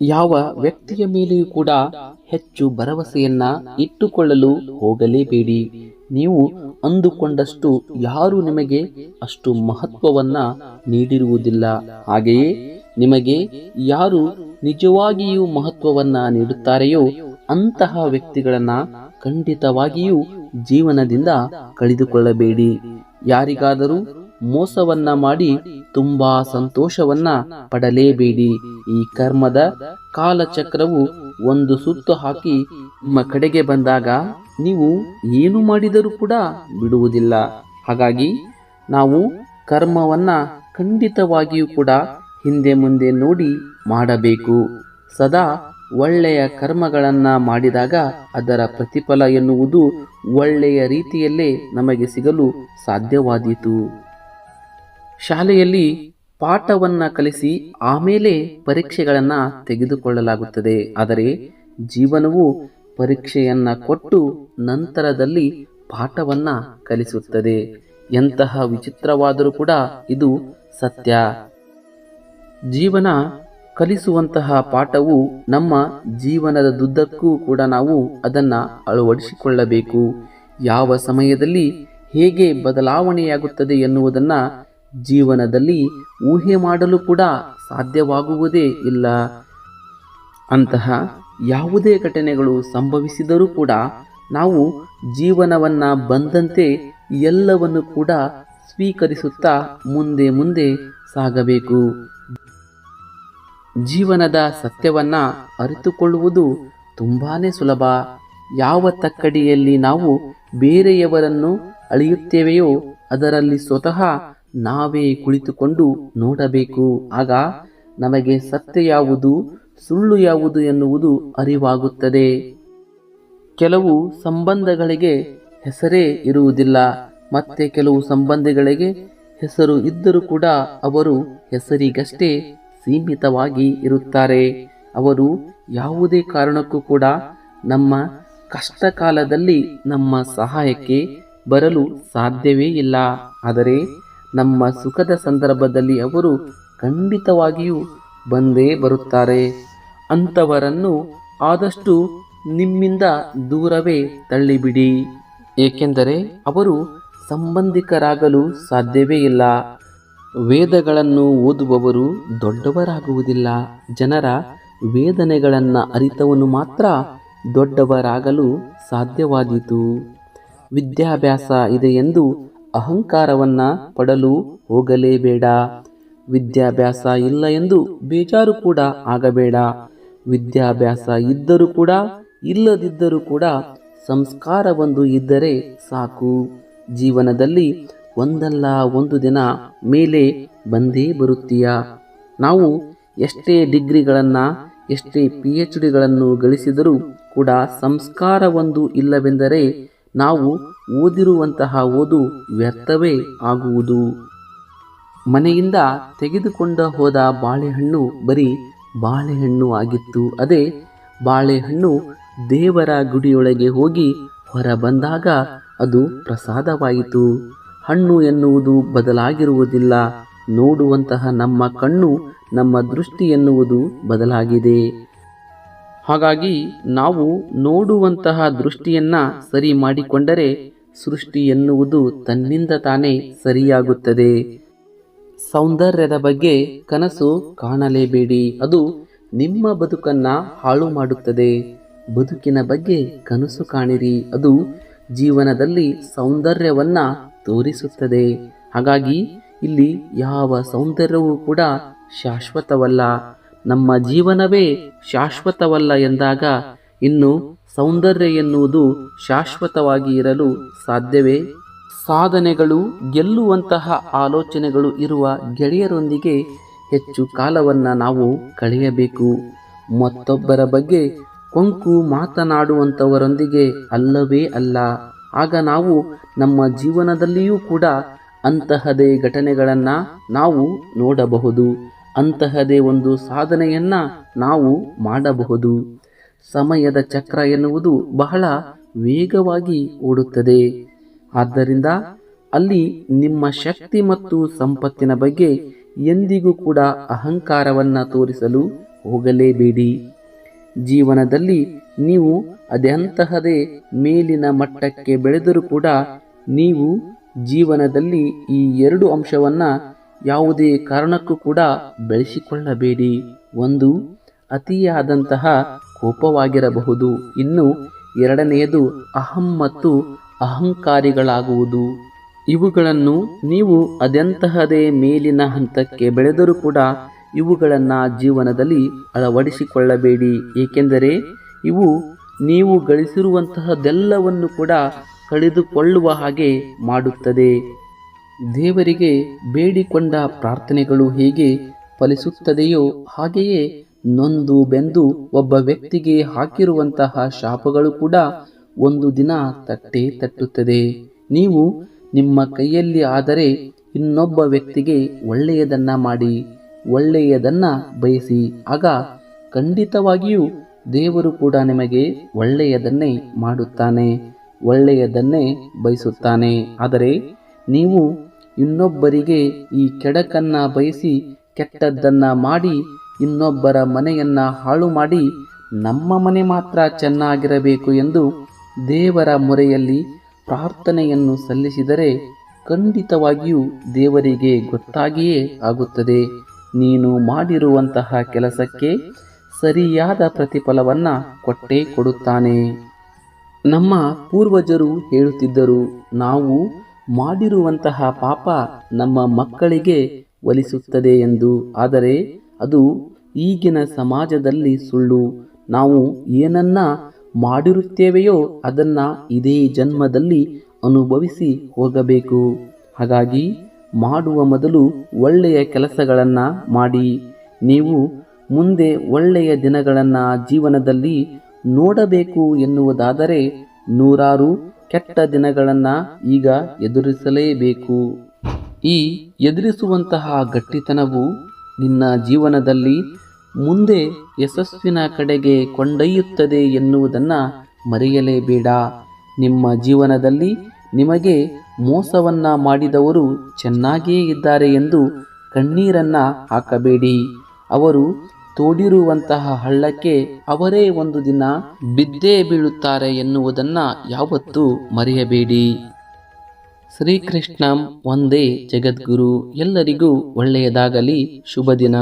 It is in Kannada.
ಯಾವ ವ್ಯಕ್ತಿಯ ಮೇಲೆಯೂ ಕೂಡ ಹೆಚ್ಚು ಭರವಸೆಯನ್ನ ಇಟ್ಟುಕೊಳ್ಳಲು ಹೋಗಲೇಬೇಡಿ. ನೀವು ಅಂದುಕೊಂಡಷ್ಟು ಯಾರು ನಿಮಗೆ ಅಷ್ಟು ಮಹತ್ವವನ್ನ ನೀಡಿರುವುದಿಲ್ಲ. ಹಾಗೆಯೇ ನಿಮಗೆ ಯಾರು ನಿಜವಾಗಿಯೂ ಮಹತ್ವವನ್ನ ನೀಡುತ್ತಾರೆಯೋ ಅಂತಹ ವ್ಯಕ್ತಿಗಳನ್ನ ಖಂಡಿತವಾಗಿಯೂ ಜೀವನದಿಂದ ಕಳೆದುಕೊಳ್ಳಬೇಡಿ. ಯಾರಿಗಾದರೂ ಮೋಸವನ್ನ ಮಾಡಿ ತುಂಬಾ ಸಂತೋಷವನ್ನ ಪಡಲೇಬೇಡಿ. ಈ ಕರ್ಮದ ಕಾಲಚಕ್ರವು ಒಂದು ಸುತ್ತು ಹಾಕಿ ನಿಮ್ಮ ಕಡೆಗೆ ಬಂದಾಗ ನೀವು ಏನು ಮಾಡಿದರೂ ಕೂಡ ಬಿಡುವುದಿಲ್ಲ. ಹಾಗಾಗಿ ನಾವು ಕರ್ಮವನ್ನ ಖಂಡಿತವಾಗಿಯೂ ಕೂಡ ಹಿಂದೆ ಮುಂದೆ ನೋಡಿ ಮಾಡಬೇಕು. ಸದಾ ಒಳ್ಳೆಯ ಕರ್ಮಗಳನ್ನ ಮಾಡಿದಾಗ ಅದರ ಪ್ರತಿಫಲ ಎನ್ನುವುದು ಒಳ್ಳೆಯ ರೀತಿಯಲ್ಲೇ ನಮಗೆ ಸಿಗಲು ಸಾಧ್ಯವಾದೀತು. ಶಾಲೆಯಲ್ಲಿ ಪಾಠವನ್ನ ಕಲಿಸಿ ಆಮೇಲೆ ಪರೀಕ್ಷೆಗಳನ್ನ ತೆಗೆದುಕೊಳ್ಳಲಾಗುತ್ತದೆ. ಆದರೆ ಜೀವನವು ಪರೀಕ್ಷೆಯನ್ನ ಕೊಟ್ಟು ನಂತರದಲ್ಲಿ ಪಾಠವನ್ನ ಕಲಿಸುತ್ತದೆ. ಎಂತಹ ವಿಚಿತ್ರವಾದರೂ ಕೂಡ ಇದು ಸತ್ಯ. ಜೀವನ ಕಲಿಸುವಂತಹ ಪಾಠವು ನಮ್ಮ ಜೀವನದ ದುದ್ದಕ್ಕೂ ಕೂಡ ನಾವು ಅದನ್ನ ಅಳವಡಿಸಿಕೊಳ್ಳಬೇಕು. ಯಾವ ಸಮಯದಲ್ಲಿ ಹೇಗೆ ಬದಲಾವಣೆಯಾಗುತ್ತದೆ ಎನ್ನುವುದನ್ನ ಜೀವನದಲ್ಲಿ ಊಹೆ ಮಾಡಲು ಕೂಡ ಸಾಧ್ಯವಾಗುವುದೇ ಇಲ್ಲ. ಅಂತಹ ಯಾವುದೇ ಘಟನೆಗಳು ಸಂಭವಿಸಿದರೂ ಕೂಡ ನಾವು ಜೀವನವನ್ನ ಬಂದಂತೆ ಎಲ್ಲವನ್ನು ಕೂಡ ಸ್ವೀಕರಿಸುತ್ತಾ ಮುಂದೆ ಮುಂದೆ ಸಾಗಬೇಕು. ಜೀವನದ ಸತ್ಯವನ್ನ ಅರಿತುಕೊಳ್ಳುವುದು ತುಂಬಾ ಸುಲಭ. ಯಾವ ತಕ್ಕಡಿಯಲ್ಲಿ ನಾವು ಬೇರೆಯವರನ್ನು ಅಳೆಯುತ್ತೇವೆಯೋ ಅದರಲ್ಲಿ ಸ್ವತಃ ನಾವೇ ಕುಳಿತುಕೊಂಡು ನೋಡಬೇಕು. ಆಗ ನಮಗೆ ಸತ್ಯ ಯಾವುದು, ಸುಳ್ಳು ಯಾವುದು ಎನ್ನುವುದು ಅರಿವಾಗುತ್ತದೆ. ಕೆಲವು ಸಂಬಂಧಗಳಿಗೆ ಹೆಸರೇ ಇರುವುದಿಲ್ಲ. ಮತ್ತೆ ಕೆಲವು ಸಂಬಂಧಗಳಿಗೆ ಹೆಸರು ಇದ್ದರೂ ಕೂಡ ಅವರು ಹೆಸರಿಗಷ್ಟೇ ಸೀಮಿತವಾಗಿ ಇರುತ್ತಾರೆ. ಅವರು ಯಾವುದೇ ಕಾರಣಕ್ಕೂ ಕೂಡ ನಮ್ಮ ಕಷ್ಟ ಕಾಲದಲ್ಲಿ ನಮ್ಮ ಸಹಾಯಕ್ಕೆ ಬರಲು ಸಾಧ್ಯವೇ ಇಲ್ಲ. ಆದರೆ ನಮ್ಮ ಸುಖದ ಸಂದರ್ಭದಲ್ಲಿ ಅವರು ಖಂಡಿತವಾಗಿಯೂ ಬಂದೇ ಬರುತ್ತಾರೆ. ಅಂಥವರನ್ನು ಆದಷ್ಟು ನಿಮ್ಮಿಂದ ದೂರವೇ ತಳ್ಳಿಬಿಡಿ. ಏಕೆಂದರೆ ಅವರು ಸಂಬಂಧಿಕರಾಗಲು ಸಾಧ್ಯವೇ ಇಲ್ಲ. ವೇದಗಳನ್ನು ಓದುವವರು ದೊಡ್ಡವರಾಗುವುದಿಲ್ಲ. ಜನರ ವೇದನೆಗಳನ್ನು ಅರಿತವನು ಮಾತ್ರ ದೊಡ್ಡವರಾಗಲು ಸಾಧ್ಯವಾದೀತು. ವಿದ್ಯಾಭ್ಯಾಸ ಇದೆ ಎಂದು ಅಹಂಕಾರವನ್ನ ಪಡಲು ಹೋಗಲೇಬೇಡ. ವಿದ್ಯಾಭ್ಯಾಸ ಇಲ್ಲ ಎಂದು ಬೇಜಾರು ಕೂಡ ಆಗಬೇಡ. ವಿದ್ಯಾಭ್ಯಾಸ ಇದ್ದರೂ ಕೂಡ, ಇಲ್ಲದಿದ್ದರೂ ಕೂಡ ಸಂಸ್ಕಾರವೊಂದು ಇದ್ದರೆ ಸಾಕು. ಜೀವನದಲ್ಲಿ ಒಂದಲ್ಲ ಒಂದು ದಿನ ಮೇಲೆ ಬಂದೇ ಬರುತ್ತೀಯ. ನಾವು ಎಷ್ಟೇ ಡಿಗ್ರಿಗಳನ್ನು, ಎಷ್ಟೇ ಪಿ ಎಚ್ ಡಿಗಳನ್ನು ಗಳಿಸಿದರೂ ಕೂಡ ಸಂಸ್ಕಾರವೊಂದು ಇಲ್ಲವೆಂದರೆ ನಾವು ಓದಿರುವಂತಹ ಓದು ವ್ಯರ್ಥವೇ ಆಗುವುದು. ಮನೆಯಿಂದ ತೆಗೆದುಕೊಂಡ ಹೋದ ಬಾಳೆಹಣ್ಣು ಬರೀ ಬಾಳೆಹಣ್ಣು ಆಗಿತ್ತು. ಅದೇ ಬಾಳೆಹಣ್ಣು ದೇವರ ಗುಡಿಯೊಳಗೆ ಹೋಗಿ ಹೊರ ಬಂದಾಗ ಅದು ಪ್ರಸಾದವಾಯಿತು. ಹಣ್ಣು ಎನ್ನುವುದು ಬದಲಾಗಿರುವುದಿಲ್ಲ. ನೋಡುವಂತಹ ನಮ್ಮ ಕಣ್ಣು ನಮ್ಮ ದೃಷ್ಟಿ ಎನ್ನುವುದು ಬದಲಾಗಿದೆ. ಹಾಗಾಗಿ ನಾವು ನೋಡುವಂತಹ ದೃಷ್ಟಿಯನ್ನ ಸರಿ ಮಾಡಿಕೊಂಡರೆ ಸೃಷ್ಟಿ ಎನ್ನುವುದು ತನ್ನಿಂದ ತಾನೇ ಸರಿಯಾಗುತ್ತದೆ. ಸೌಂದರ್ಯದ ಬಗ್ಗೆ ಕನಸು ಕಾಣಲೇಬೇಡಿ. ಅದು ನಿಮ್ಮ ಬದುಕನ್ನ ಹಾಳು ಮಾಡುತ್ತದೆ. ಬದುಕಿನ ಬಗ್ಗೆ ಕನಸು ಕಾಣಿರಿ. ಅದು ಜೀವನದಲ್ಲಿ ಸೌಂದರ್ಯವನ್ನ ತೋರಿಸುತ್ತದೆ. ಹಾಗಾಗಿ ಇಲ್ಲಿ ಯಾವ ಸೌಂದರ್ಯವೂ ಕೂಡ ಶಾಶ್ವತವಲ್ಲ. ನಮ್ಮ ಜೀವನವೇ ಶಾಶ್ವತವಲ್ಲ ಎಂದಾಗ ಇನ್ನು ಸೌಂದರ್ಯ ಎನ್ನುವುದು ಶಾಶ್ವತವಾಗಿ ಇರಲು ಸಾಧ್ಯವೇ? ಸಾಧನೆಗಳು, ಗೆಲ್ಲುವಂತಹ ಆಲೋಚನೆಗಳು ಇರುವ ಗೆಳೆಯರೊಂದಿಗೆ ಹೆಚ್ಚು ಕಾಲವನ್ನು ನಾವು ಕಳೆಯಬೇಕು. ಮತ್ತೊಬ್ಬರ ಬಗ್ಗೆ ಕೊಂಕು ಮಾತನಾಡುವಂಥವರೊಂದಿಗೆ ಅಲ್ಲವೇ ಅಲ್ಲ. ಆಗ ನಾವು ನಮ್ಮ ಜೀವನದಲ್ಲಿಯೂ ಕೂಡ ಅಂತಹದೇ ಘಟನೆಗಳನ್ನು ನಾವು ನೋಡಬಹುದು. ಅಂತಹದೇ ಒಂದು ಸಾಧನೆಯನ್ನ ನಾವು ಮಾಡಬಹುದು. ಸಮಯದ ಚಕ್ರ ಎನ್ನುವುದು ಬಹಳ ವೇಗವಾಗಿ ಓಡುತ್ತದೆ. ಆದ್ದರಿಂದ ಅಲ್ಲಿ ನಿಮ್ಮ ಶಕ್ತಿ ಮತ್ತು ಸಂಪತ್ತಿನ ಬಗ್ಗೆ ಎಂದಿಗೂ ಕೂಡ ಅಹಂಕಾರವನ್ನು ತೋರಿಸಲು ಹೋಗಲೇಬೇಡಿ. ಜೀವನದಲ್ಲಿ ನೀವು ಅದೆಂತಹದೇ ಮೇಲಿನ ಮಟ್ಟಕ್ಕೆ ಬೆಳೆದರೂ ಕೂಡ ನೀವು ಜೀವನದಲ್ಲಿ ಈ ಎರಡು ಅಂಶವನ್ನ ಯಾವುದೇ ಕಾರಣಕ್ಕೂ ಕೂಡ ಬೆಳೆಸಿಕೊಳ್ಳಬೇಡಿ. ಒಂದು, ಅತಿಯಾದಂತಹ ಕೋಪವಾಗಿರಬಹುದು. ಇನ್ನು, ಎರಡನೆಯದು, ಅಹಂ ಮತ್ತು ಅಹಂಕಾರಿಗಳಾಗುವುದು. ಇವುಗಳನ್ನು ನೀವು ಅದೆಂತಹದೇ ಮೇಲಿನ ಹಂತಕ್ಕೆ ಬೆಳೆದರೂ ಕೂಡ ಇವುಗಳನ್ನು ಜೀವನದಲ್ಲಿ ಅಳವಡಿಸಿಕೊಳ್ಳಬೇಡಿ. ಏಕೆಂದರೆ, ಇವು ನೀವು ಗಳಿಸಿರುವಂತಹದೆಲ್ಲವನ್ನು ಕೂಡ ಕಳೆದುಕೊಳ್ಳುವ ಹಾಗೆ ಮಾಡುತ್ತದೆ. ದೇವರಿಗೆ ಬೇಡಿಕೊಂಡ ಪ್ರಾರ್ಥನೆಗಳು ಹೇಗೆ ಫಲಿಸುತ್ತದೆಯೋ ಹಾಗೆಯೇ ನೊಂದು ಬೆಂದು ಒಬ್ಬ ವ್ಯಕ್ತಿಗೆ ಹಾಕಿರುವಂತಹ ಶಾಪಗಳು ಕೂಡ ಒಂದು ದಿನ ತಟ್ಟೆ ತಟ್ಟುತ್ತದೆ. ನೀವು ನಿಮ್ಮ ಕೈಯಲ್ಲಿ ಆದರೆ ಇನ್ನೊಬ್ಬ ವ್ಯಕ್ತಿಗೆ ಒಳ್ಳೆಯದನ್ನ ಮಾಡಿ, ಒಳ್ಳೆಯದನ್ನ ಬಯಸಿ, ಆಗ ಖಂಡಿತವಾಗಿಯೂ ದೇವರು ಕೂಡ ನಿಮಗೆ ಒಳ್ಳೆಯದನ್ನೇ ಮಾಡುತ್ತಾನೆ, ಒಳ್ಳೆಯದನ್ನೇ ಬಯಸುತ್ತಾನೆ. ಆದರೆ ನೀವು ಇನ್ನೊಬ್ಬರಿಗೆ ಈ ಕೆಡಕನ್ನ ಬಯಸಿ ಕೆಟ್ಟದ್ದನ್ನ ಮಾಡಿ, ಇನ್ನೊಬ್ಬರ ಮನೆಯನ್ನ ಹಾಳು ಮಾಡಿ, ನಮ್ಮ ಮನೆ ಮಾತ್ರ ಚೆನ್ನಾಗಿರಬೇಕು ಎಂದು ದೇವರ ಮೊರೆಯಲ್ಲಿ ಪ್ರಾರ್ಥನೆಯನ್ನು ಸಲ್ಲಿಸಿದರೆ ಖಂಡಿತವಾಗಿಯೂ ದೇವರಿಗೆ ಗೊತ್ತಾಗಿಯೇ ಆಗುತ್ತದೆ. ನೀನು ಮಾಡಿರುವಂತಹ ಕೆಲಸಕ್ಕೆ ಸರಿಯಾದ ಪ್ರತಿಫಲವನ್ನ ಕೊಟ್ಟೇ ಕೊಡುತ್ತಾನೆ. ನಮ್ಮ ಪೂರ್ವಜರು ಹೇಳುತ್ತಿದ್ದರು, ನಾವು ಮಾಡಿರುವಂತಹ ಪಾಪ ನಮ್ಮ ಮಕ್ಕಳಿಗೆ ಒಲಿಸುತ್ತದೆ ಎಂದು. ಆದರೆ ಅದು ಈಗಿನ ಸಮಾಜದಲ್ಲಿ ಸುಳ್ಳು. ನಾವು ಏನನ್ನ ಮಾಡಿರುತ್ತೇವೆಯೋ ಅದನ್ನ ಇದೇ ಜನ್ಮದಲ್ಲಿ ಅನುಭವಿಸಿ ಹೋಗಬೇಕು. ಹಾಗಾಗಿ ಮಾಡುವ ಮೊದಲು ಒಳ್ಳೆಯ ಕೆಲಸಗಳನ್ನು ಮಾಡಿ. ನೀವು ಮುಂದೆ ಒಳ್ಳೆಯ ದಿನಗಳನ್ನು ಜೀವನದಲ್ಲಿ ನೋಡಬೇಕು ಎನ್ನುವುದಾದರೆ ನೂರಾರು ಕೆಟ್ಟ ದಿನಗಳನ್ನು ಈಗ ಎದುರಿಸಲೇಬೇಕು. ಈ ಎದುರಿಸುವಂತಹ ಗಟ್ಟಿತನವು ನಿನ್ನ ಜೀವನದಲ್ಲಿ ಮುಂದೆ ಯಶಸ್ಸಿನ ಕಡೆಗೆ ಕೊಂಡೊಯ್ಯುತ್ತದೆ ಎನ್ನುವುದನ್ನು ಮರೆಯಲೇಬೇಡ. ನಿಮ್ಮ ಜೀವನದಲ್ಲಿ ನಿಮಗೆ ಮೋಸವನ್ನ ಮಾಡಿದವರು ಚೆನ್ನಾಗಿಯೇ ಇದ್ದಾರೆ ಎಂದು ಕಣ್ಣೀರನ್ನ ಹಾಕಬೇಡಿ. ಅವರು ತೋಡಿರುವಂತಹ ಹಳ್ಳಕ್ಕೆ ಅವರೇ ಒಂದು ದಿನ ಬಿದ್ದೇ ಬೀಳುತ್ತಾರೆ ಎನ್ನುವುದನ್ನು ಯಾವತ್ತೂ ಮರೆಯಬೇಡಿ. ಶ್ರೀಕೃಷ್ಣ ಒಂದೇ ಜಗದ್ಗುರು, ಎಲ್ಲರಿಗೂ ಒಳ್ಳೆಯದಾಗಲಿ ಶುಭ ದಿನ